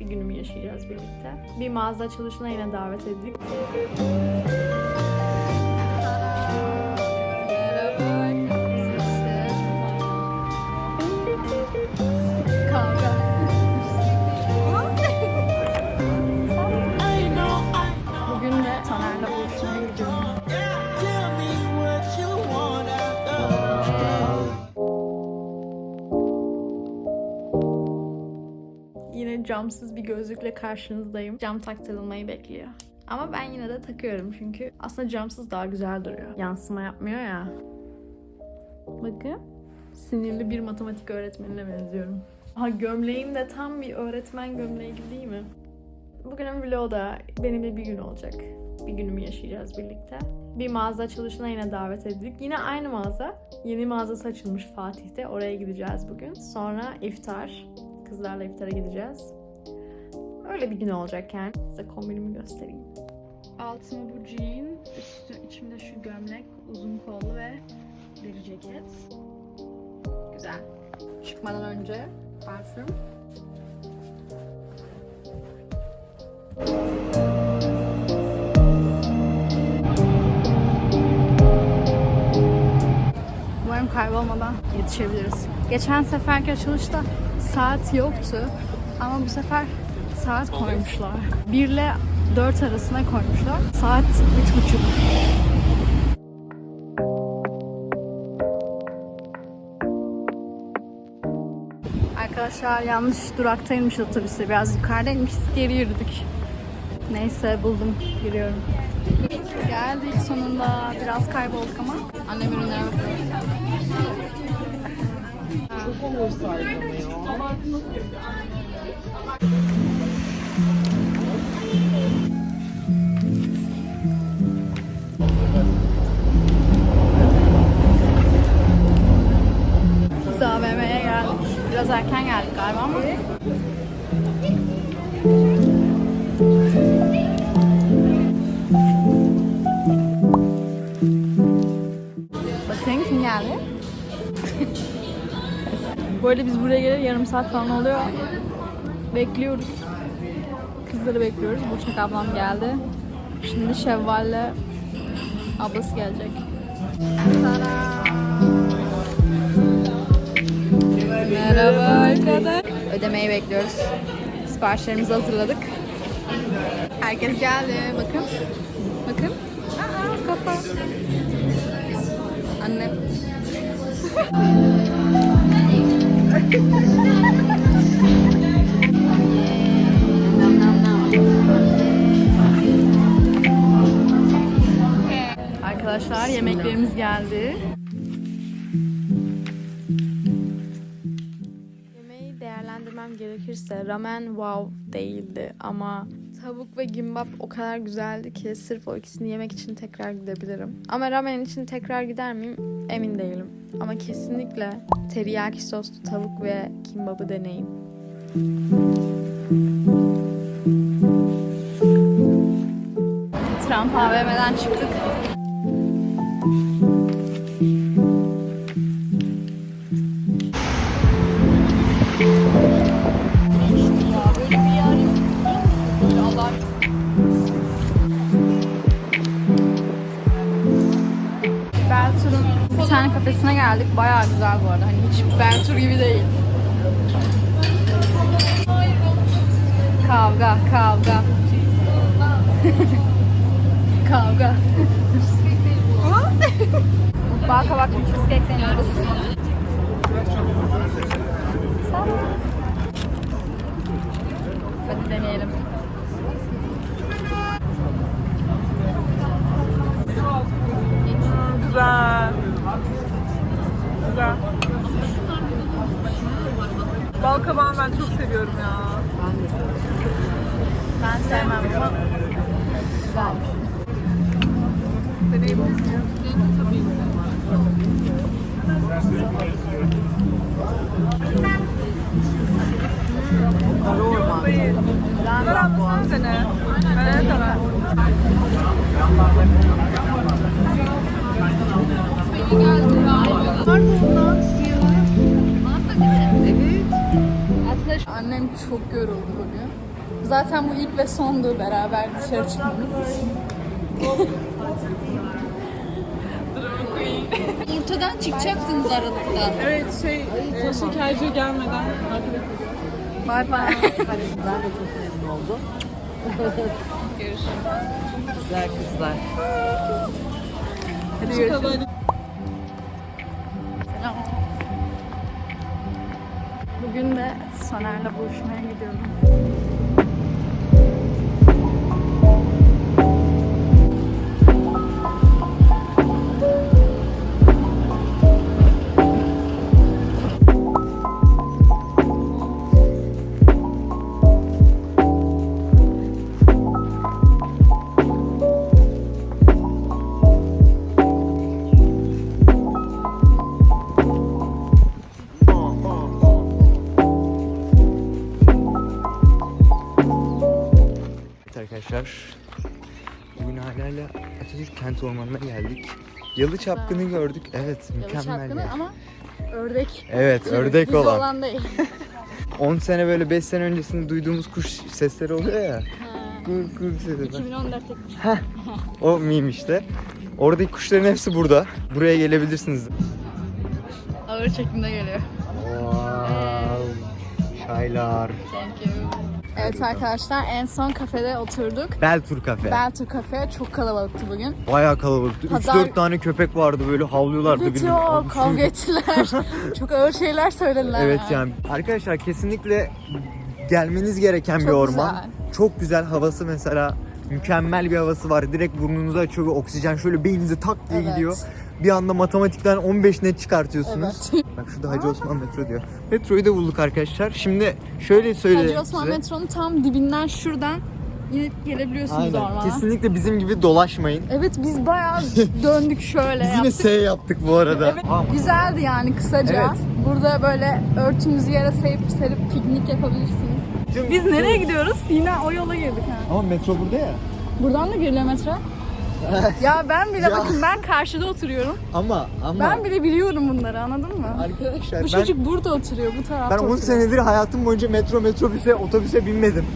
bir günümü yaşayacağız birlikte. Bir mağaza açılışına yine davet edildik. Yine camsız bir gözlükle karşınızdayım. Cam taktırılmayı bekliyor. Ama ben yine de takıyorum çünkü aslında camsız daha güzel duruyor. Yansıma yapmıyor ya. Bakın. Sinirli bir matematik öğretmenine benziyorum. Ha gömleğim de tam bir öğretmen gömleği gibi değil mi? Bugünün vlogu da benimle bir gün olacak. Bir günümü yaşayacağız birlikte. Bir mağaza açılışına yine davet edildik. Yine aynı mağaza. Yeni mağazası açılmış Fatih'te. Oraya gideceğiz bugün. Sonra iftar. Kızlarla iftara gideceğiz. Öyle bir gün olacak yani. Size kombinimi göstereyim. Altına bu jean, üstü içimde şu gömlek, uzun kollu ve deri ceket. Güzel. Çıkmadan önce parfüm. Kaybolmadan yetişebiliriz. Geçen seferki açılışta saat yoktu ama bu sefer saat koymuşlar. 1 ile 4 arasına koymuşlar. Saat 3.30. Arkadaşlar yanlış duraktaymış otobüste. Biraz yukarıdaymış. Geri yürüdük. Neyse buldum. Giriyorum. Geldik sonunda. Biraz kaybolduk ama. Annem ürünlere bakıyor. Biz AVM'ye geldik. Biraz erken geldik galiba ama. Bakın kim geldi? Böyle biz buraya gelir yarım saat falan oluyor. Bekliyoruz. Kızları bekliyoruz. Burçak ablam geldi. Şimdi Şevval'le ablası gelecek. Merhaba arkadaşlar. Ödemeyi bekliyoruz. Siparişlerimizi hazırladık. Herkes geldi. Bakın. Bakın. Aa, kafa. Annem. Arkadaşlar yemeklerimiz geldi. Yemeği değerlendirmem gerekirse ramen wow değildi ama tavuk ve gimbap o kadar güzeldi ki sırf o ikisini yemek için tekrar gidebilirim. Ama ramen için tekrar gider miyim emin değilim. Ama kesinlikle teriyaki soslu tavuk ve gimbapı deneyin. Trump AVM'den çıktık. Tane kafesine geldik. Bayağı güzel bu arada. Hani hiç Beltur gibi değil. Kavga, kavga. kavga. Bal kabaklı cheesecake deniyoruz. Hadi deneyelim. Güzel. Güzel. Bal kabağını ben çok seviyorum ya. Ben sevmem ama güzel. Deneyebilir miyim? Yok değil. Ver abla sen dene. Evet evet. Annem çok yoruldu bugün. Zaten bu ilk ve sondu beraber dışarı çıkmamız. Ortadan çıkacaktınız aralıkta. Evet şey, e, şekerci gelmeden arkadaşlar. Bye bye. Güzel kızlar. Hadi görüşürüz. Bugün de Soner'le buluşmaya gidiyorum. Arkadaşlar. Bugün hala Atatürk Kent Ormanı'na geldik. Yalı çapkını gördük. Evet mükemmel Şapkını ya. ama ördek. Evet türü, ördek olan. olan değil. 10 sene böyle 5 sene öncesinde duyduğumuz kuş sesleri oluyor ya. Kur kur sesi. 2014'te O miyim işte. Oradaki kuşların hepsi burada. Buraya gelebilirsiniz. ağır çekimde geliyor. Wow. Çaylar. Thank you. Evet arkadaşlar en son kafede oturduk. Beltur Kafe. Beltu Cafe çok kalabalıktı bugün. Bayağı kalabalıktı. Pazar- 3-4 tane köpek vardı böyle havlıyorlardı. Evet birbirine. ya Abi şu- kavga ettiler. çok ağır şeyler söylediler. Evet yani. Arkadaşlar kesinlikle gelmeniz gereken bir Çok orman. güzel. Çok güzel havası mesela mükemmel bir havası var. Direkt burnunuzu açıyor ve oksijen şöyle beyninize tak diye Evet. gidiyor. Bir anda matematikten 15 net çıkartıyorsunuz. Evet. Bak şurada Hacı Osman metro diyor. Metroyu da bulduk arkadaşlar. Şimdi şöyle söyleyeyim Hacı Osman size. metronun tam dibinden şuradan inip gelebiliyorsunuz Aynen. ormana. Kesinlikle bizim gibi dolaşmayın. Evet biz bayağı döndük şöyle Biz yine yaptık. S yaptık bu arada. Evet, Ama güzeldi yani kısaca. Evet. Burada böyle örtünüzü yere serip serip piknik yapabilirsiniz. tüm- Biz nereye gidiyoruz? Yine o yola girdik ha. Ama metro burada ya. Buradan da giriliyor metro. ya ben bile Ya. bakın ben karşıda oturuyorum. Ama ama Ben bile biliyorum bunları anladın mı? arkadaşlar Bu ben çocuk burada oturuyor, bu tarafta Ben 10 oturuyor. senedir hayatım boyunca metro, metrobüse, otobüse binmedim.